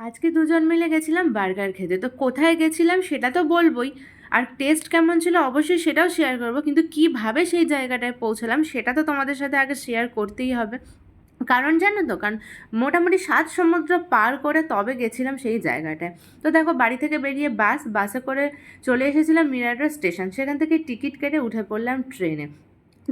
আজকে দুজন মিলে গেছিলাম বার্গার খেতে। তো কোথায় গেছিলাম সেটা তো বলবোই। আর টেস্ট কেমন ছিল অবশ্যই সেটাও শেয়ার করব। কিন্তু কীভাবে সেই জায়গাটায় পৌঁছালাম সেটা তো তোমাদের সাথে আগে শেয়ার করতেই হবে। কারণ জানো তো, কারণ মোটামুটি সাত সমুদ্র পার করে তবে গেছিলাম সেই জায়গাটায়। তো দেখো বাড়ি থেকে বেরিয়ে বাস বাসে করে চলে এসেছিলাম মিরাটোর স্টেশন সেখান থেকে টিকিট কেটে উঠে পড়লাম ট্রেনে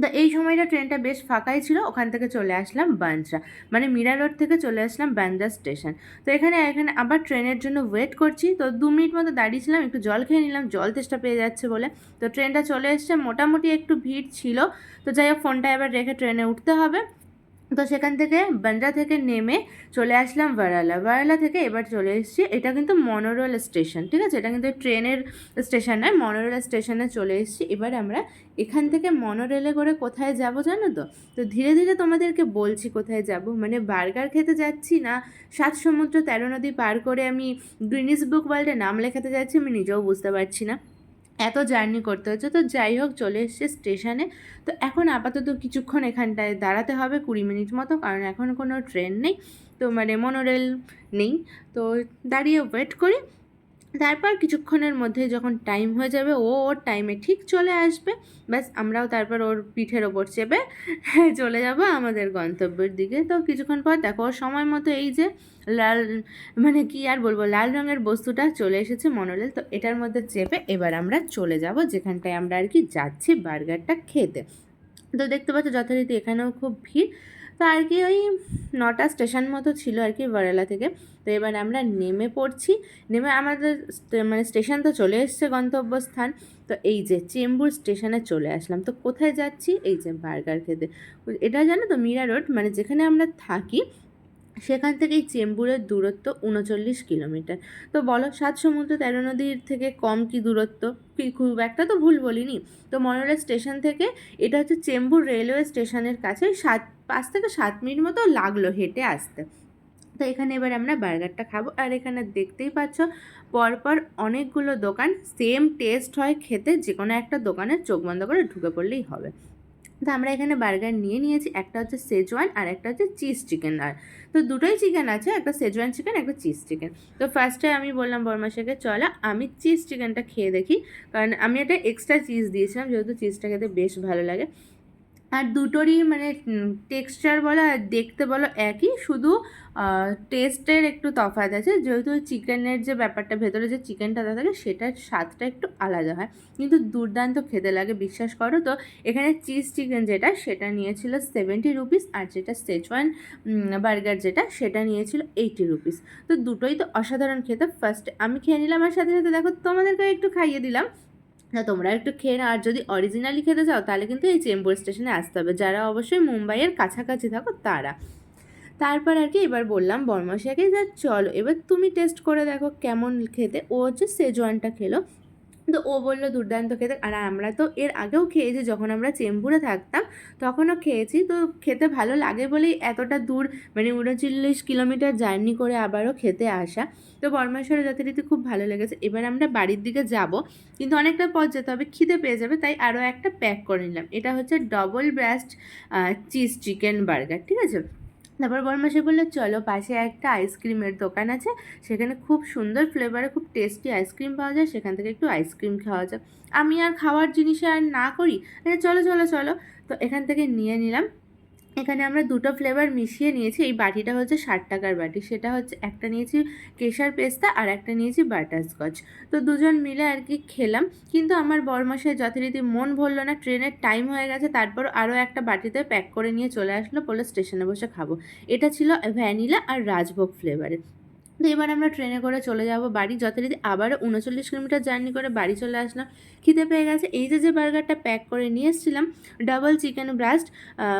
তো এই সময়টা ট্রেনটা বেশ ফাঁকাই ছিল, ওখান থেকে চলে আসলাম বান্দ্রা। মানে মিরা রোড থেকে চলে আসলাম বান্দ্রা স্টেশন। তো এখানে এখানে আবার ট্রেনের জন্য ওয়েট করছি। তো দু মিনিট মতো দাঁড়িয়েছিলাম, একটু জল খেয়ে নিলাম, জল তেষ্টা পেয়ে যাচ্ছে বলে। তো ট্রেনটা চলে এসছে, মোটামুটি একটু ভিড় ছিল। তো যাই হোক ফোনটা এবার রেখে ট্রেনে উঠতে হবে। তো সেখান থেকে বান্দ্রা থেকে নেমে চলে আসলাম ভারালা ভারালা থেকে এবার চলে এসেছি, এটা কিন্তু মনোরল স্টেশন, ঠিক আছে? এটা কিন্তু ট্রেনের স্টেশন নয়, মনোরল স্টেশনে চলে এসেছি। এবার আমরা এখান থেকে মনোরেলে করে কোথায় যাব জানো তো? তো ধীরে ধীরে তোমাদেরকে বলছি কোথায় যাব। মানে বার্গার খেতে যাচ্ছি না, সাত সমুদ্র তেরো নদী পার করে আমি গ্রিনিস বুক ওয়ার্ল্ডে নাম লেখাতে যাচ্ছি, আমি নিজেও বুঝতে পারছি না। এত জার্নি করতে হচ্ছে। তো যাই হোক, চলে এসছে স্টেশনে। তো এখন আপাতত কিছুক্ষণ এখানটায় দাঁড়াতে হবে, কুড়ি মিনিট মতো, কারণ এখন কোনো ট্রেন নেই। তো মানে মনোরেল নেই। তো দাঁড়িয়ে ওয়েট করি। তারপর কিছুক্ষণের মধ্যে যখন টাইম হয়ে যাবে, ও ওর টাইমে ঠিক চলে আসবে। ব্যাস, আমরাও তারপর ওর পিঠের ওপর চেপে চলে যাব আমাদের গন্তব্যের দিকে। তো কিছুক্ষণ পর দেখো, সময় মতো এই যে লাল মানে কি আর বলব, লাল রঙের বস্তুটা চলে এসেছে মনোরেল। তো এটার মধ্যে চেপে এবার আমরা চলে যাব, যেখানটায় আমরা আর কি যাচ্ছি বার্গারটা খেতে। তো দেখতে পাচ্ছ, যথারীতি এখানেও খুব ভিড়। তো আর কি ওই নটা স্টেশন মতো ছিল আর কি বারেলা থেকে। তো এবার আমরা নেমে পড়ছি। নেমে আমাদের মানে স্টেশন তো চলে এসছে গন্তব্যস্থান। তো এই যে চেম্বুর স্টেশনে চলে আসলাম। তো কোথায় যাচ্ছি? এই যে বার্গার খেতে। এটা জানো তো মীরা রোড? মানে যেখানে আমরা থাকি সেখান থেকে চেম্বুরের দূরত্ব উনচল্লিশ কিলোমিটার। তো বলো, সাত সমুদ্র তেরো নদীর থেকে কম কি দূরত্ব? খুব একটা তো ভুল বলিনি। তো মনোরেল স্টেশন থেকে, এটা হচ্ছে চেম্বুর রেলওয়ে স্টেশনের কাছে সাত, পাঁচ থেকে সাত মিনিট মতো লাগল হেঁটে আসতে। তো এখানে এবার আমরা বার্গারটা খাব। আর এখানে দেখতেই পাচ্ছ, পরপর অনেকগুলো দোকান সেম টেস্ট হয় খেতে যে কোনো একটা দোকানে চোখ বন্ধ করে ঢুকে পড়লেই হবে। তো আমরা এখানে বার্গার নিয়ে নিয়েছি, একটা হচ্ছে সেজওয়ান আর একটা হচ্ছে চিজ চিকেন আর। তো দুটোই চিকেন আছে, একটা সেজওয়ান চিকেন একটা চিজ চিকেন তো ফার্স্টে আমি বললাম বর্মাশাকে, চলো, আমি চিজ চিকেনটা খেয়ে দেখি। কারণ আমি একটা এক্সট্রা চিজ দিয়েছিলাম, যেহেতু চিজটা খেতে বেশ ভালো লাগে। আর দুটোরই মানে টেক্সচার বলো আর দেখতে বলো একই, শুধু টেস্টের একটু তফাৎ আছে। যেহেতু চিকেনের যে ব্যাপারটা, ভেতরে যে চিকেনটা থাকে, সেটার স্বাদটা একটু আলাদা হয়। কিন্তু দুর্দান্ত খেতে লাগে, বিশ্বাস করো তো। এখানে চিজ চিকেন যেটা, সেটা নিয়েছিল সেভেন্টি রুপিস আর যেটা সেচওয়ান বার্গার যেটা, সেটা নিয়েছিল এইটি রুপিস তো দুটোই তো অসাধারণ খেতে। ফার্স্ট আমি খেয়ে নিলাম আর সাথে সাথে দেখো তোমাদেরকে একটু খাইয়ে দিলাম। না, তোমরা একটু খেয়ে না আর যদি অরিজিনালি খেতে চাও, তাহলে কিন্তু এই চেম্বুর স্টেশনে আসতে হবে। যারা অবশ্যই মুম্বাইয়ের কাছাকাছি থাকো, তারা। তারপর আর কি এবার বললাম বর্মাশিয়াকে যা, চলো। এবার তুমি টেস্ট করে দেখো কেমন খেতে। ও হচ্ছে সেজোয়ানটা খেলো। তো ও বলল, দুর্দান্ত খেতে। আর আমরা তো এর আগেও খেয়েছি, যখন আমরা চেম্বুরে থাকতাম, তখনও খেয়েছি। তো খেতে ভালো লাগে বলেই এতটা দূর মানে উনচল্লিশ কিলোমিটার জার্নি করে আবারও খেতে আসা। তো বর্মেশ্বরের যথারীতি খুব ভালো লেগেছে। এবার আমরা বাড়ির দিকে যাব, কিন্তু অনেকটা পথ যেতে হবে, খিদে পেয়ে যাবে, তাই আরও একটা প্যাক করে নিলাম। এটা হচ্ছে double breast cheese chicken burger ঠিক আছে? তারপর বরমাসি বলল, চলো পাশে একটা আইসক্রিমের দোকান আছে, সেখানে খুব সুন্দর ফ্লেভারে খুব টেস্টি আইসক্রিম পাওয়া যায়, সেখান থেকে একটু আইসক্রিম খাওয়া যায় আমি আর খাওয়ার জিনিসে আর না করি চলো চলো চলো। তো এখান থেকে নিয়ে নিলাম। এখানে আমরা দুটো ফ্লেভার মিশিয়ে নিয়েছি। এই বাটিটা হচ্ছে ষাট টাকার বাটি। সেটা হচ্ছে একটা নিয়েছি কেশার পেস্তা আর একটা নিয়েছি বাটারস্কচ। তো দুজন মিলে আর কি খেলাম। কিন্তু আমার বরমাসের যথারীতি মন ভরলো না। ট্রেনের টাইম হয়ে গেছে। তারপর আরও একটা বাটিতে প্যাক করে নিয়ে চলে আসলো। বলে স্টেশনে বসে খাব। এটা ছিল ভ্যানিলা আর রাজভোগ ফ্লেভারের তো এবার আমরা ট্রেনে করে চলে যাব বাড়ি। যথারীতি আবারও উনচল্লিশ কিলোমিটার জার্নি করে বাড়ি চলে আসলাম। খিদে পেয়ে গেছে। এই যে যে বার্গারটা প্যাক করে নিয়ে এসেছিলাম, ডাবল চিকেন ব্রাস্ট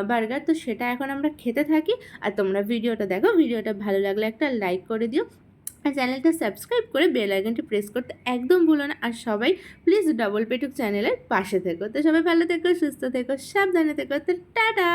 বার্গার, তো সেটা এখন আমরা খেতে থাকি। আর তোমরা ভিডিওটা দেখো, ভিডিওটা ভালো লাগলে একটা লাইক করে দিও। আর চ্যানেলটা সাবস্ক্রাইব করে বেল আইকনটি প্রেস করতে একদম ভুলো না। আর সবাই প্লিজ ডাবল পেটুক চ্যানেলের পাশে থেকো। তো সবাই ভালো থেকো, সুস্থ থেকো, সাবধানে থেকো। তো টাটা!